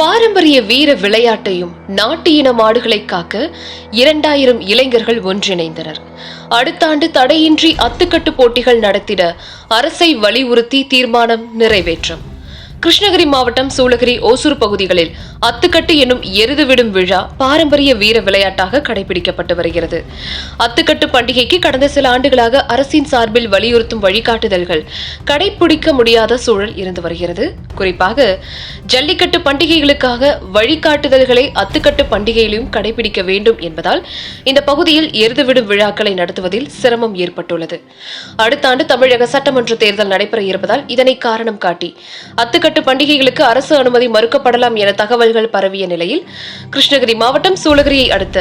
பாரம்பரிய வீர விளையாட்டையும் நாட்டு இன மாடுகளை காக்க இரண்டாயிரம் இளைஞர்கள் ஒன்றிணைந்தனர். அடுத்த ஆண்டு தடையின்றி அத்துக்கட்டு போட்டிகள் நடத்திட அரசை வலியுறுத்தி தீர்மானம் நிறைவேற்றம். கிருஷ்ணகிரி மாவட்டம் சூளகிரி ஓசூர் பகுதிகளில் அத்துக்கட்டு என்னும் எருது விடும் விழா பாரம்பரிய வீர விளையாட்டாக கடைபிடிக்கப்பட்டு வருகிறது. அத்துக்கட்டு பண்டிகைக்கு கடந்த சில ஆண்டுகளாக அரசின் சார்பில் வலியுறுத்தும் வழிகாட்டுதல்கள் கடைபிடிக்க முடியாத சூழல் இருந்து வருகிறது. குறிப்பாக ஜல்லிக்கட்டு பண்டிகைகளுக்காக வழிகாட்டுதல்களை அத்துக்கட்டு பண்டிகையிலும் கடைபிடிக்க வேண்டும் என்பதால் இந்த பகுதியில் எருது விடும் விழாக்களை நடத்துவதில் சிரமம் ஏற்பட்டுள்ளது. அடுத்த ஆண்டு தமிழக சட்டமன்ற தேர்தல் நடைபெற இருப்பதால் இதனை காரணம் காட்டி அத்துக்கட்டு பண்டிகைகளுக்கு அரசு அனுமதி மறுக்கப்படலாம் என தகவல்கள் பரவிய நிலையில் கிருஷ்ணகிரி மாவட்டம் சூளகிரியை அடுத்த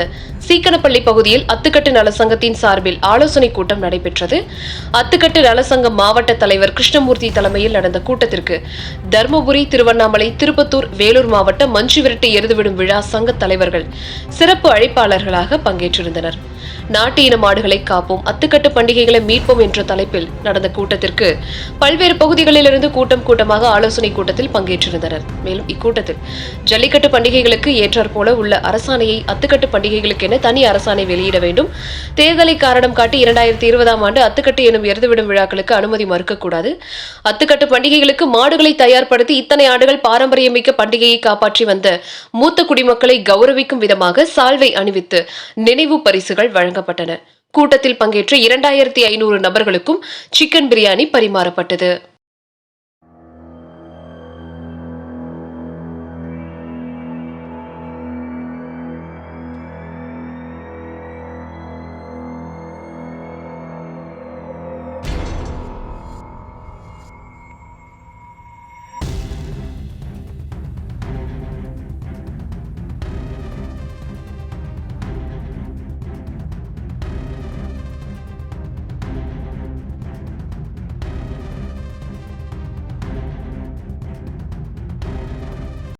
சீக்கனப்பள்ளி பகுதியில் அத்துக்கட்டு நலசங்கத்தின் சார்பில் ஆலோசனை கூட்டம் நடைபெற்றது. அத்துக்கட்டு நலசங்கம் மாவட்ட தலைவர் கிருஷ்ணமூர்த்தி தலைமையில் நடந்த கூட்டத்திற்கு தருமபுரி திருவண்ணாமலை திருப்பத்தூர் வேலூர் மாவட்ட மஞ்சு விரட்டு எருதுவிடும் விழா சங்க தலைவர்கள் சிறப்பு அழைப்பாளர்களாக பங்கேற்றிருந்தனர். நாட்டு இன மாடுகளை காப்போம் அத்துக்கட்டு பண்டிகைகளை மீட்போம் என்ற தலைப்பில் நடந்த கூட்டத்திற்கு பல்வேறு பகுதிகளிலிருந்து கூட்டம் கூட்டமாக ஆலோசனை கூட்டத்தில் பங்கேற்றிருந்தனர். மேலும் இக்கூட்டத்தில் ஜல்லிக்கட்டு பண்டிகைகளுக்கு ஏற்றாற்போல உள்ள அரசாணையை அத்துக்கட்டு பண்டிகைகளுக்கென என தனி அரசாணை வெளியிட வேண்டும். தேர்தலை காரணம் காட்டி இரண்டாயிரத்தி இருபதாம் ஆண்டு அத்துக்கட்டு எனும் எருதுவிடும் விழாக்களுக்கு அனுமதி மறுக்கக்கூடாது. அத்துக்கட்டு பண்டிகைகளுக்கு மாடுகளை தயார்படுத்தி இத்தனை ஆண்டுகள் பாரம்பரியமிக்க பண்டிகையை காப்பாற்றி வந்த மூத்த குடிமக்களை கௌரவிக்கும் விதமாக சால்வை அணிவித்து நினைவு பரிசுகள் வழங்கப்பட்டன. கூட்டத்தில் பங்கேற்ற இரண்டாயிரத்தி ஐநூறு நபர்களுக்கும் சிக்கன் பிரியாணி பரிமாறப்பட்டது.